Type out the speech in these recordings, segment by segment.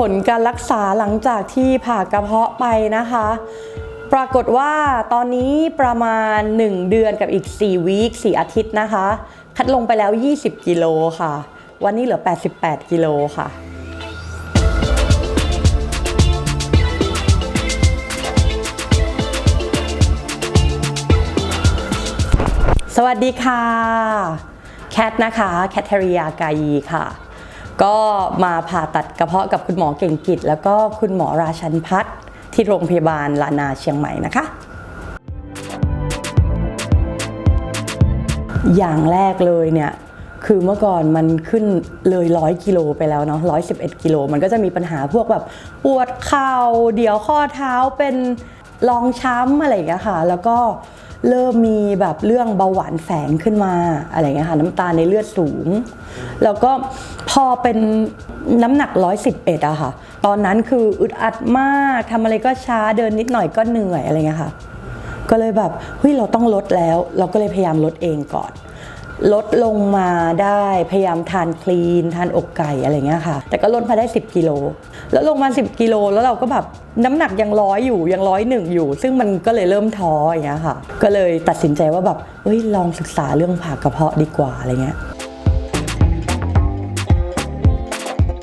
ผลการรักษาหลังจากที่ผ่ากระเพาะไปนะคะ ปรากฏว่าตอนนี้ประมาณ 1 เดือนกับอีก 4 วีค 4 อาทิตย์นะคะ คัดลงไปแล้ว 20 กิโลค่ะ วันนี้เหลือ 88 กิโลค่ะสวัสดีค่ะ แคทนะคะ แคทเทริยากายีค่ะ ก็มาผ่าตัดกระเพาะกับคุณหมอเก่งกิจ แล้วก็คุณหมอราชันพัฒน์ที่โรงพยาบาลลานาเชียงใหม่นะคะ อย่างแรกเลยเนี่ยคือเมื่อก่อนมันขึ้นเลยร้อยกิโลไปแล้วเนาะร้อยสิบเอ็ดกิโลมันก็จะมีปัญหาพวกแบบปวดเข่าเดี๋ยวข้อเท้าเป็นรองช้ำอะไรอย่างเงี้ยค่ะ แล้วก็ เริ่มมีแบบเรื่องเบาหวานแฝงขึ้นมาอะไรเงี้ยค่ะน้ำตาลในเลือดสูง แล้วก็พอเป็นน้ำหนัก 111อะค่ะ ตอนนั้นคืออึดอัดมากทำอะไรก็ช้าเดินนิดหน่อยก็เหนื่อยอะไรเงี้ยค่ะ ก็เลยแบบเฮ้ยเราต้องลดแล้ว เราก็เลยพยายามลดเองก่อน ลดลงมาได้พยายามทานคลีน ทานอกไก่อะไรเงี้ยค่ะ แต่ก็ลดมาได้ 10กิโลแล้วลงมา 10กิโลแล้วเราก็แบบน้ำหนักยังร้อยอยู่ยังร้อยหนึ่งอยู่ ซึ่งมันก็เลยเริ่มท้ออย่างเงี้ยค่ะ ก็เลยตัดสินใจว่าแบบเฮ้ยลองศึกษาเรื่องผ่ากระเพาะดีกว่าอะไรเงี้ย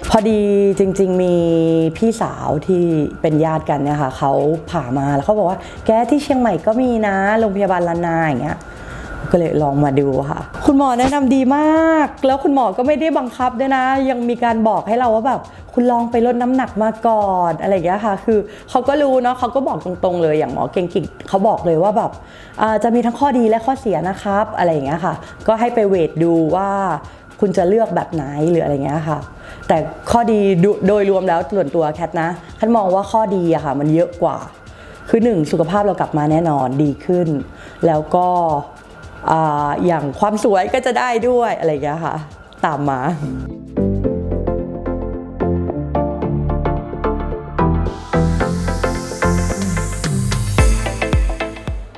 พอดีจริง ๆ มีพี่สาวที่เป็นญาติกันเนี่ยค่ะเขาผ่ามาแล้วเขาบอกว่าแกที่เชียงใหม่ก็มีนะโรงพยาบาลลานาอย่างเงี้ย ก็เลยลองมาดูค่ะ คุณหมอแนะนำดีมาก แล้วคุณหมอก็ไม่ได้บังคับด้วยนะ ยังมีการบอกให้เราว่าแบบคุณลองไปลดน้ำหนักมาก่อนอะไรอย่างเงี้ยค่ะ คือเขาก็รู้เนาะเขาก็บอกตรงๆเลยอย่างหมอเก่งกิจเขาบอกเลยว่าแบบจะมีทั้งข้อดีและข้อเสียนะครับ อะไรอย่างเงี้ยค่ะ ก็ให้ไปเวทดูว่าคุณจะเลือกแบบไหนหรืออะไรเงี้ยค่ะ แต่ข้อดีโดโดยรวมแล้วส่วนตัวแคทนะแคทมองว่าข้อดีอะค่ะ มันเยอะกว่า คือหนึ่งสุขภาพเรากลับมาแน่นอนดีขึ้น แล้วก็ อย่างความสวยก็จะได้ด้วยอะไรเงี้ยค่ะ ตามมา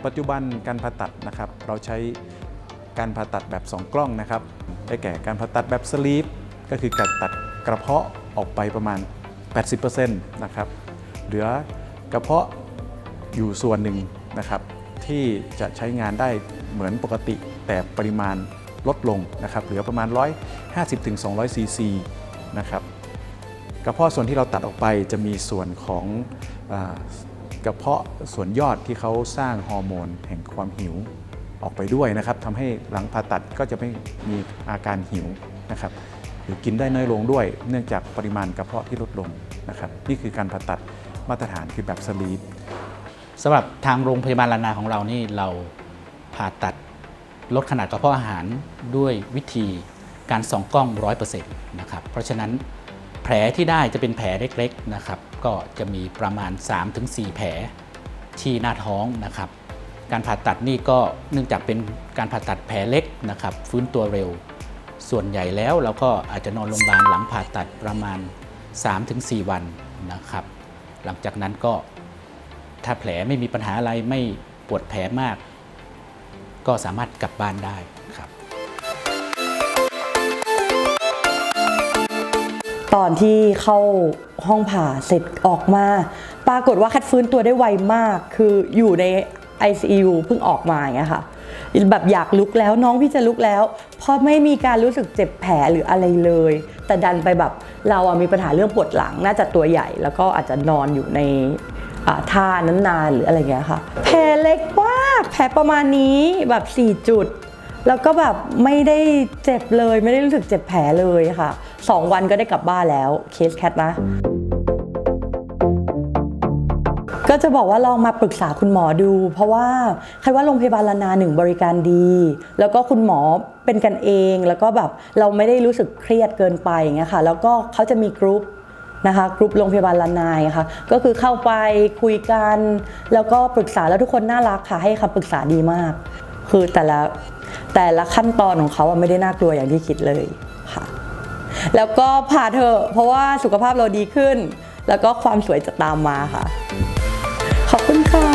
ปัจจุบันการผ่าตัดนะครับเราใช้การผ่าตัดแบบ 2 กล้องนะครับได้แก่การผ่าตัดแบบสลีปก็คือการตัดกระเพาะออกไปประมาณ 80%นะครับเหลือกระเพาะอยู่ส่วนหนึ่งนะครับที่จะใช้งานได้ เหมือนปกติ แต่ปริมาณลดลงนะครับเหลือประมาณ 150-200ซีซีนะครับกระเพาะส่วนที่เราตัดออกไปจะมีส่วนของอกระเพาะส่วนยอดที่เขาสร้างฮอร์โมนแห่งความหิวออกไปด้วยนะครับทำให้หลังผ่าตัดก็จะไม่มีอาการหิวนะครับหรือกินได้น้อยลงด้วย เนื่องจากปริมาณกระเพาะที่ลดลงนะครับนี่คือการผ่าตัดมาตรฐานคือแบบสลีปสำหรับทางโรงพยาบาลลานาของเรานี่เรา ผ่าตัดลดขนาดกระเพาะอาหารด้วยวิธีการส่องกล้อง 100%นะครับ เพราะฉะนั้นแผลที่ได้จะเป็นแผลเล็กๆนะครับ ก็จะมีประมาณ 3-4 แผลที่หน้าท้องนะครับ การผ่าตัดนี่ก็เนื่องจากเป็นการผ่าตัดแผลเล็กนะครับ ฟื้นตัวเร็ว ส่วนใหญ่แล้วเราก็อาจจะนอนโรงพยาบาลหลังผ่าตัดประมาณ 3-4 วันนะครับ หลังจากนั้นก็ถ้าแผลไม่มีปัญหาอะไรไม่ปวดแผลมาก ก็สามารถกลับบ้านได้ครับ ตอนที่เข้าห้องผ่าเสร็จออกมา ปรากฏว่าคัดฟื้นตัวได้ไวมาก คืออยู่ใน ICU เพิ่งออกมาอย่างเงี้ยค่ะแบบอยากลุกแล้วน้องพี่จะลุกแล้ว เพราะไม่มีการรู้สึกเจ็บแผลหรืออะไรเลย แต่ดันไปแบบเราอะมีปัญหาเรื่องปวดหลังน่าจะตัวใหญ่ แล้วก็อาจจะนอนอยู่ในท่านั้นนานหรืออะไรเงี้ยค่ะแผลเล็กมา กแผลประมาณนี้แบบ 4 จุด แล้วก็แบบไม่ได้เจ็บเลย ไม่ได้รู้สึกเจ็บแผลเลยค่ะสองวันก็ได้กลับบ้านแล้วเคสแคทนะก็จะบอกว่าลองมาปรึกษาคุณหมอดู เพราะว่าใครว่าโรงพยาบาลลานาหนึ่งบริการดี แล้วก็คุณหมอเป็นกันเอง แล้วก็แบบเราไม่ได้รู้สึกเครียดเกินไปอย่างเงี้ยค่ะ แล้วก็เขาจะมีกรุ๊ป นะคะกรุ๊ปโรงพยาบาลลานายค่ะก็คือเข้าไปคุยกัน แล้วก็ปรึกษาแล้วทุกคนน่ารักค่ะให้คำปรึกษาดีมาก คือแต่ละแต่ละขั้นตอนของเขาไม่ได้น่ากลัวอย่างที่คิดเลยค่ะ แล้วก็ผ่าเถอะเพราะว่าสุขภาพเราดีขึ้น แล้วก็ความสวยจะตามมาค่ะ ขอบคุณค่ะ